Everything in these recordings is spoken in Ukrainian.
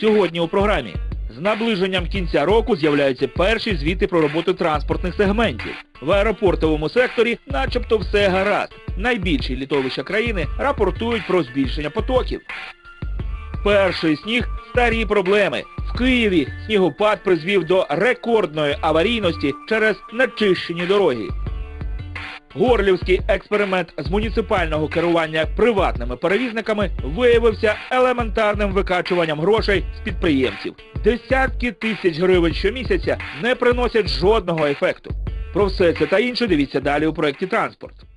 Сьогодні у програмі. З наближенням кінця року з'являються перші звіти про роботу транспортних сегментів. В аеропортовому секторі начебто все гаразд. Найбільші літовища країни рапортують про збільшення потоків. Перший сніг старі проблеми. В Києві снігопад призвів до рекордної аварійності через начищені дороги. Горлівський експеримент з муніципального керування приватними перевізниками виявився елементарним викачуванням грошей з підприємців. Десятки тисяч гривень щомісяця не приносять жодного ефекту. Про все це та інше дивіться далі у проєкті Транспорт.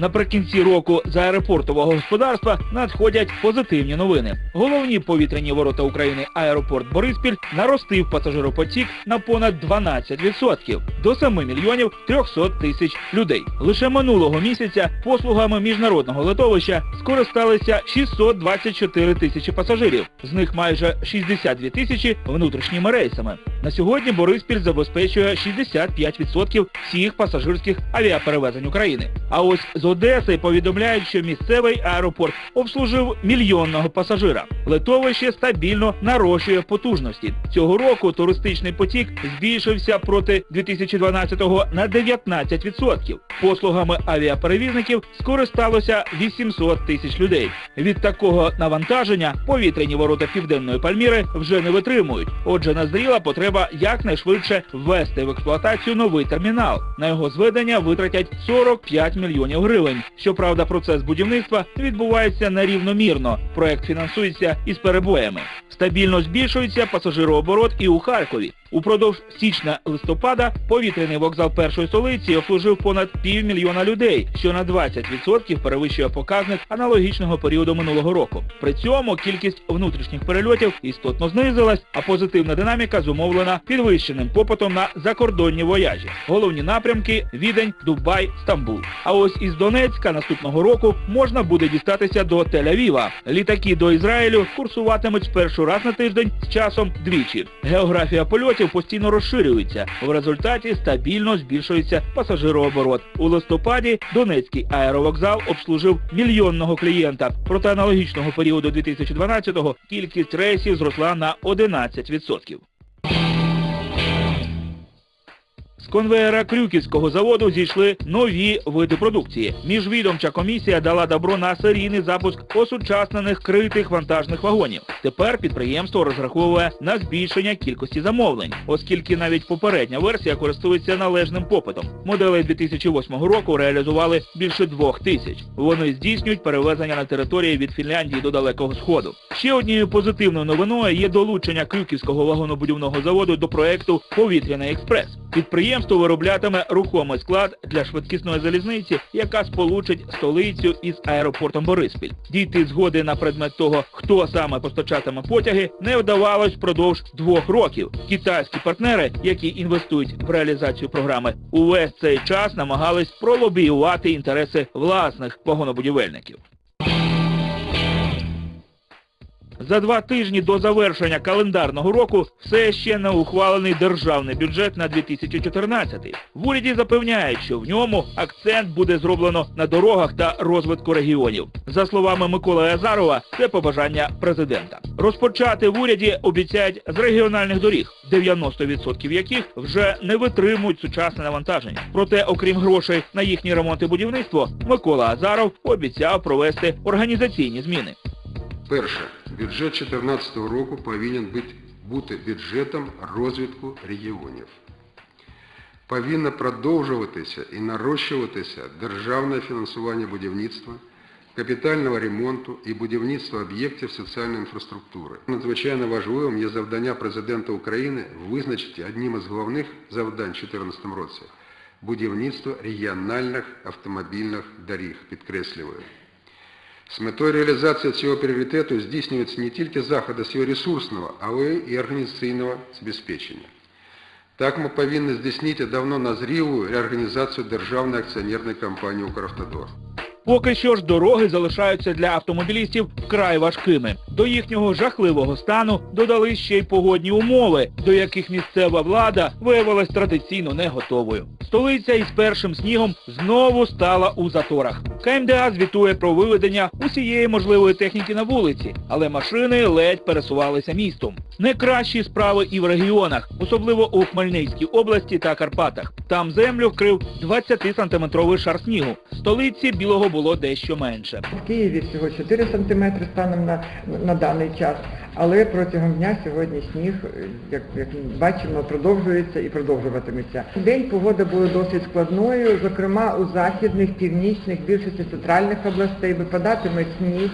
Наприкінці року з аеропортового господарства надходять позитивні новини. Головні повітряні ворота України аеропорт Бориспіль наростив пасажиропотік на понад 12% до 7 мільйонів 300 тисяч людей. Лише минулого місяця послугами міжнародного литовища скористалися 624 тисячі пасажирів. З них майже 62 тисячі внутрішніми рейсами. На сьогодні Бориспіль забезпечує 65% всіх пасажирських авіаперевезень України. А ось з Одеси повідомляють, що місцевий аеропорт обслужив мільйонного пасажира. Литовище стабільно нарощує потужності. Цього року туристичний потік збільшився проти 2012-го на 19%. Послугами авіаперевізників скористалося 800 тисяч людей. Від такого навантаження повітряні ворота Південної Пальміри вже не витримують. Отже, назріла потреба якнайшвидше ввести в експлуатацію новий термінал. На його зведення витратять 45 мільйонів гривень. Щоправда, процес будівництва відбувається нерівномірно. Проект фінансується із перебоями. Стабільно збільшується пасажирооборот і у Харкові. Упродовж січня-листопада повітряний вокзал першої столиці обслужив понад півмільйона людей, що на 20% перевищує показник аналогічного періоду минулого року. При цьому кількість внутрішніх перельотів істотно знизилась, а позитивна динаміка зумовлена підвищеним попитом на закордонні вояжі. Головні напрямки Відень, Дубай, Стамбул. А ось із Донецька наступного року можна буде дістатися до Тель-Авіва. Літаки до Ізраїлю курсуватимуть спершу раз на тиждень з часом двічі. Географія польотів постійно розширюється. В результаті стабільно збільшується пасажирооборот. У листопаді Донецький аеровокзал обслужив мільйонного клієнта. Проти аналогічного періоду 2012-го кількість рейсів зросла на 11%. Конвеєра Крюківського заводу зійшли нові види продукції. Міжвідомча комісія дала добро на серійний запуск осучаснених критих вантажних вагонів. Тепер підприємство розраховує на збільшення кількості замовлень, оскільки навіть попередня версія користується належним попитом. Моделей 2008 року реалізували більше двох тисяч. Вони здійснюють перевезення на території від Фінляндії до Далекого Сходу. Ще однією позитивною новиною є долучення Крюківського вагонобудівного заводу до проекту Повітряний експрес. Підприємство вироблятиме рухомий склад для швидкісної залізниці, яка сполучить столицю із аеропортом Бориспіль. Дійти згоди на предмет того, хто саме постачатиме потяги, не вдавалось впродовж двох років. Китайські партнери, які інвестують в реалізацію програми, увесь цей час намагались пролобіювати інтереси власних вагонобудівельників. За два тижні до завершення календарного року все ще не ухвалений державний бюджет на 2014. В уряді запевняють, що в ньому акцент буде зроблено на дорогах та розвитку регіонів. За словами Миколи Азарова, це побажання президента. Розпочати в уряді обіцяють з регіональних доріг, 90% яких вже не витримують сучасне навантаження. Проте, окрім грошей на їхній ремонт і будівництво, Микола Азаров обіцяв провести організаційні зміни. Перше, бюджет 2014 року повинен бути, бюджетом розвитку регіонів. Повинно продовжуватися і нарощуватися державне фінансування будівництва, капітального ремонту і будівництва об'єктів соціальної інфраструктури. Надзвичайно важливим є завдання президента України визначити одним із головних завдань у 2014 році будівництво регіональних автомобільних доріг, підкреслюю. З метою реалізації цього пріоритету здійснюються не тільки заходи з ресурсного, але і організаційного забезпечення. Так ми повинні здійснити давно назрілу реорганізацію державної акціонерної компанії «Укравтодор». Поки що ж дороги залишаються для автомобілістів вкрай важкими. До їхнього жахливого стану додали ще й погодні умови, до яких місцева влада виявилась традиційно не готовою. Столиця із першим снігом знову стала у заторах. КМДА звітує про виведення усієї можливої техніки на вулиці, але машини ледь пересувалися містом. Не кращі справи і в регіонах, особливо у Хмельницькій області та Карпатах. Там землю вкрив 20-сантиметровий шар снігу. В столиці білого було дещо менше. В Києві всього 4 сантиметри станом на, на даний час, але протягом дня сьогодні сніг, як, як бачимо, продовжується і продовжуватиметься. День погода була досить складною, зокрема у західних, північних, більшості центральних областей випадатиме сніг,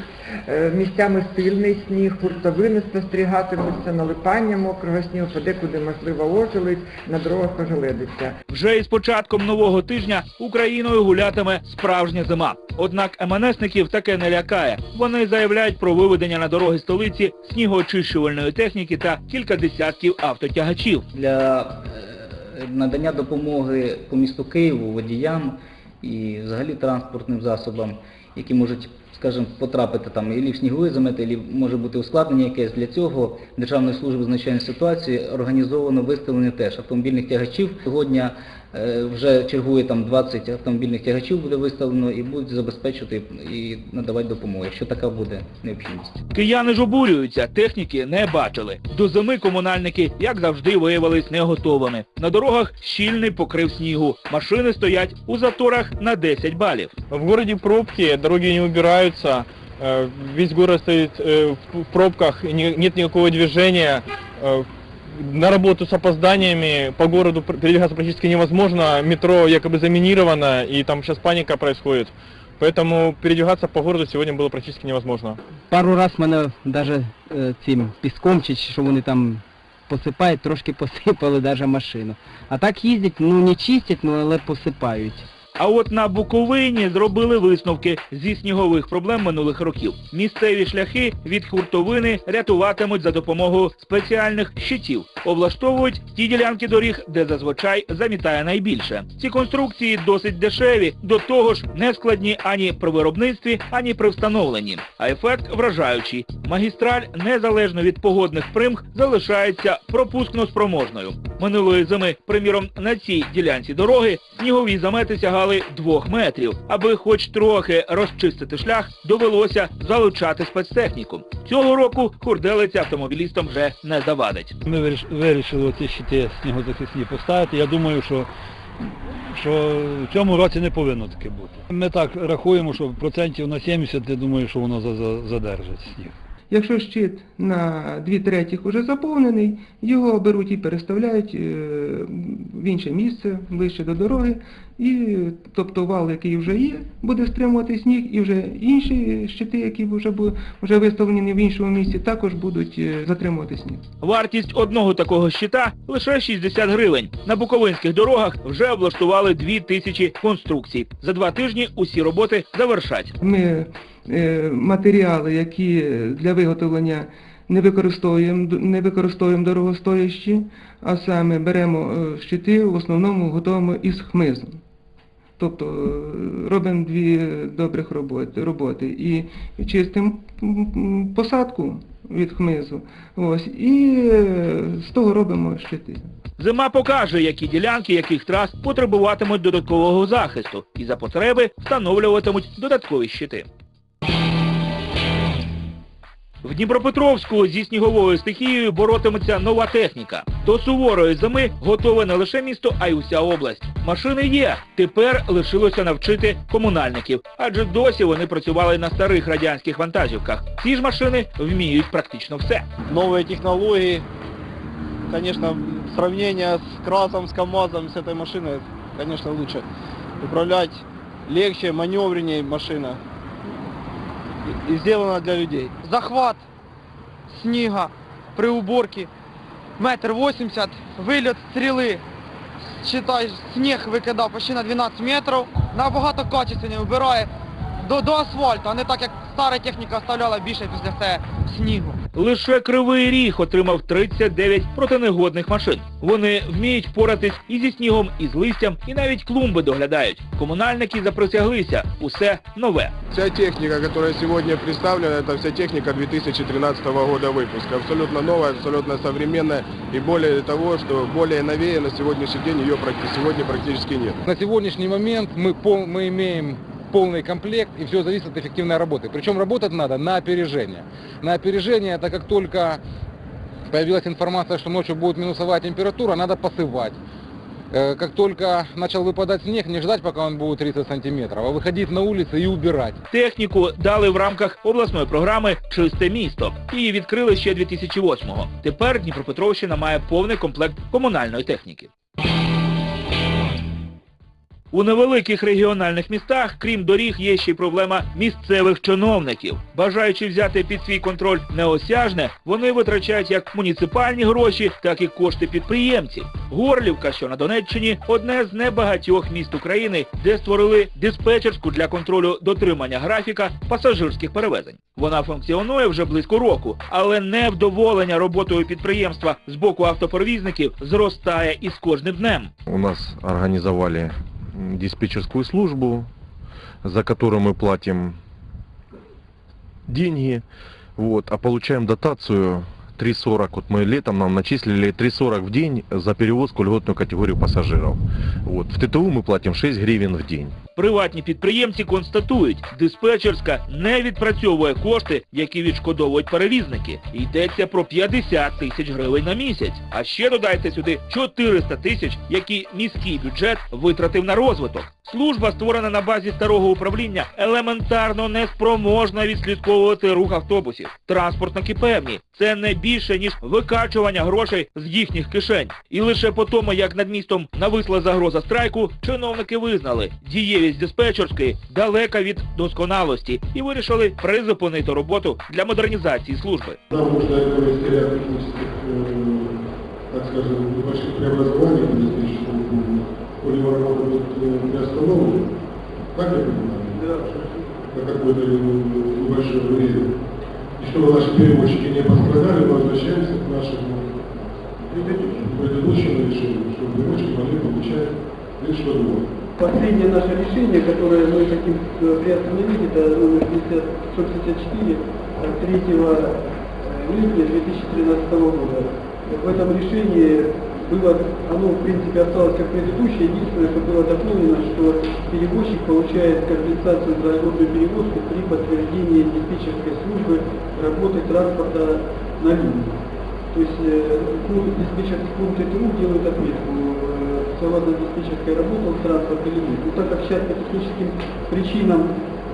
е, місцями сильний сніг, хуртовини спостерігатимуться, налипання мокрого снігу, подекуди можливо ожеледь, на дорогах ожеледиться. Вже із початком нового тижня Україною гулятиме справжня зима. Однак МНСників таке не лякає. Вони заявляють про виведення на дороги столиці снігоочищувальної техніки та кілька десятків автотягачів. для е, надання допомоги по місту Києву водіям і взагалі транспортним засобам, які можуть, скажімо, потрапити там і в сніговий замет, і може бути ускладнення якесь. Для цього Державної служби з надзвичайної ситуації організовано виставлення теж автомобільних тягачів. Сьогодні е, вже чергує там 20 автомобільних тягачів буде виставлено і будуть забезпечувати і надавати допомогу, якщо така буде необхідність. Кияни ж обурюються, техніки не бачили. До зими комунальники, як завжди, виявились не готовими. На дорогах щільний покрив снігу. Машини стоять у заторах на 10 балів. В городе пробки, дороги не убираются, э, весь город стоит э, в в пробках, не- нет никакого движения. э, На работу с опозданиями по городу пр- передвигаться практически невозможно, метро якобы заминировано, и там сейчас паника происходит. Поэтому передвигаться по городу сегодня было практически невозможно. Пару раз мене навіть цим піском, чи що вони там посипають, трошки посипали навіть машину. А так їздять, ну не чистять, ну але посипають. А от на Буковині зробили висновки зі снігових проблем минулих років. Місцеві шляхи від хуртовини рятуватимуть за допомогою спеціальних щитів. Облаштовують ті ділянки доріг, де зазвичай замітає найбільше. Ці конструкції досить дешеві, до того ж не складні ані при виробництві, ані при встановленні. А ефект вражаючий. Магістраль, незалежно від погодних примх, залишається пропускно спроможною. Минулої зими, приміром, на цій ділянці дороги снігові замети сягали двох метрів. Аби хоч трохи розчистити шлях, довелося залучати спецтехніку. Цього року хурделиця автомобілістам вже не завадить. Ми вирішили оці щити снігозахисні поставити. Я думаю, що, що в цьому році не повинно таке бути. Ми так рахуємо, що процентів на 70, я думаю, що воно за- за- задержить сніг. Якщо щит на дві третіх уже заповнений, його беруть і переставляють е, в інше місце, ближче до дороги, і тобто вал, який вже є, буде стримувати сніг, і вже інші щити, які вже, бу- вже виставлені в іншому місці, також будуть е, затримувати сніг. Вартість одного такого щита лише 60 гривень. На буковинських дорогах вже облаштували дві тисячі конструкцій. За два тижні усі роботи завершать. Ми матеріали, які для виготовлення не використовуємо, не використовуємо дорогостоящі, а саме беремо е, щити, в основному готуємо із хмизу. Тобто е, робимо дві добрих роботи, роботи і чистимо посадку від хмизу, ось, і е, з того робимо щити. Зима покаже, які ділянки яких трас потребуватимуть додаткового захисту і за потреби встановлюватимуть додаткові щити. В Дніпропетровську зі сніговою стихією боротиметься нова техніка. До суворої зими готове не лише місто, а й уся область. Машини є. Тепер лишилося навчити комунальників, адже досі вони працювали на старих радянських вантажівках. Ці ж машини вміють практично все. Новые технологии, конечно, сравнение с Красом, с КАМАЗом, с этой машиной, конечно, лучше. Управлять легче, маневреннее машина. И- сделано для людей. захват сніга при уборці метр восемьдесят, виліт стріли, считай, сніг викидав почти на 12 метрів, набагато качественніше вбирає до, до асфальту, а не так як стара техніка оставляла більше після себе снігу. Лише Кривий Ріг отримав 39 протинегодних машин. Вони вміють поратись і зі снігом, і з листям, і навіть клумби доглядають. Комунальники заприсяглися. Усе нове. Вся техника, которая сегодня представлена, это вся техника 2013 года выпуска. Абсолютно новая, абсолютно современная. И более того, что более новее на сегодняшний день ее практи- сегодня практически нет. На сегодняшний момент мы, пол- мы имеем полный комплект, и все зависит от эффективной работы. Причем работать надо на опережение. На опережение, это как только появилась информация, что ночью будет минусовая температура, надо посывать. Э, Как только начал выпадать снег, не ждать, пока он будет 30 сантиметров, а выходить на улицы и убирать. Техніку дали в рамках обласної програми Чисте місто. Її відкрили ще 2008-го. Тепер Дніпропетровщина має повний комплект комунальної техніки. У невеликих регіональних містах, крім доріг, є ще й проблема місцевих чиновників. Бажаючи взяти під свій контроль неосяжне, вони витрачають як муніципальні гроші, так і кошти підприємців. Горлівка, що на Донеччині, одне з небагатьох міст України, де створили диспетчерську для контролю дотримання графіка пасажирських перевезень. Вона функціонує вже близько року, але невдоволення роботою підприємства з боку автоперевізників зростає із кожним днем. У нас организовали м, диспетчерскую службу, за которую мы платим деньги, вот, а получаем дотацию 3,40. Вот мы летом нам начислили 3,40 в день за перевозку льготную категорию пассажиров. Вот. В ТТУ мы платим 6 гривен в день. Приватні підприємці констатують, диспетчерська не відпрацьовує кошти, які відшкодовують перевізники. Йдеться про 50 тисяч гривень на місяць. А ще додайте сюди 400 тисяч, які міський бюджет витратив на розвиток. Служба, створена на базі старого управління, елементарно не спроможна відслідковувати рух автобусів. Транспортники певні, це не більше, ніж викачування грошей з їхніх кишень. І лише по тому, як над містом нависла загроза страйку, чиновники визнали, дієвість диспетчерської далека від досконалості і вирішили призупинити роботу для модернізації служби. Так скажем, небольших преобразований какое-то э, небольшое время. И чтобы наши перевозчики не пострадали, мы возвращаемся к нашему предыдущему решению, чтобы перевозчики могли получать лишь что двое. Последнее наше решение, которое мы хотим э, приостановить, это номер 654 от 3 июня 2013 года. В этом решении было, оно в принципе осталось как предыдущее, единственное, что было дополнено, что перевозчик получает компенсацию за льготную перевозку при подтверждении диспетчерской службы работы транспорта на линии. То есть э, ну, диспетчерский пункт ТТУ делают отметку, э, согласно диспетчерской работал транспорт или нет. Но так как сейчас по техническим причинам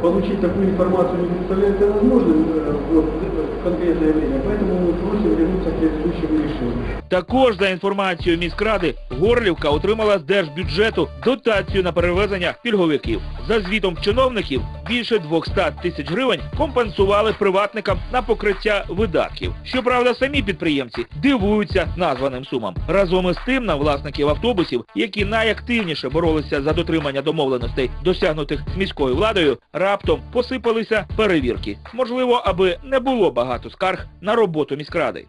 получить такую информацию не представляется возможным э, вот, в конкретное время, поэтому мы просим вернуться к предыдущему решению. Також за інформацією міськради, Горлівка отримала з держбюджету дотацію на перевезення пільговиків. За звітом чиновників, більше 200 тисяч гривень компенсували приватникам на покриття видатків. Щоправда, самі підприємці дивуються названим сумам. Разом із тим на власників автобусів, які найактивніше боролися за дотримання домовленостей, досягнутих міською владою, раптом посипалися перевірки. Можливо, аби не було багато скарг на роботу міськради.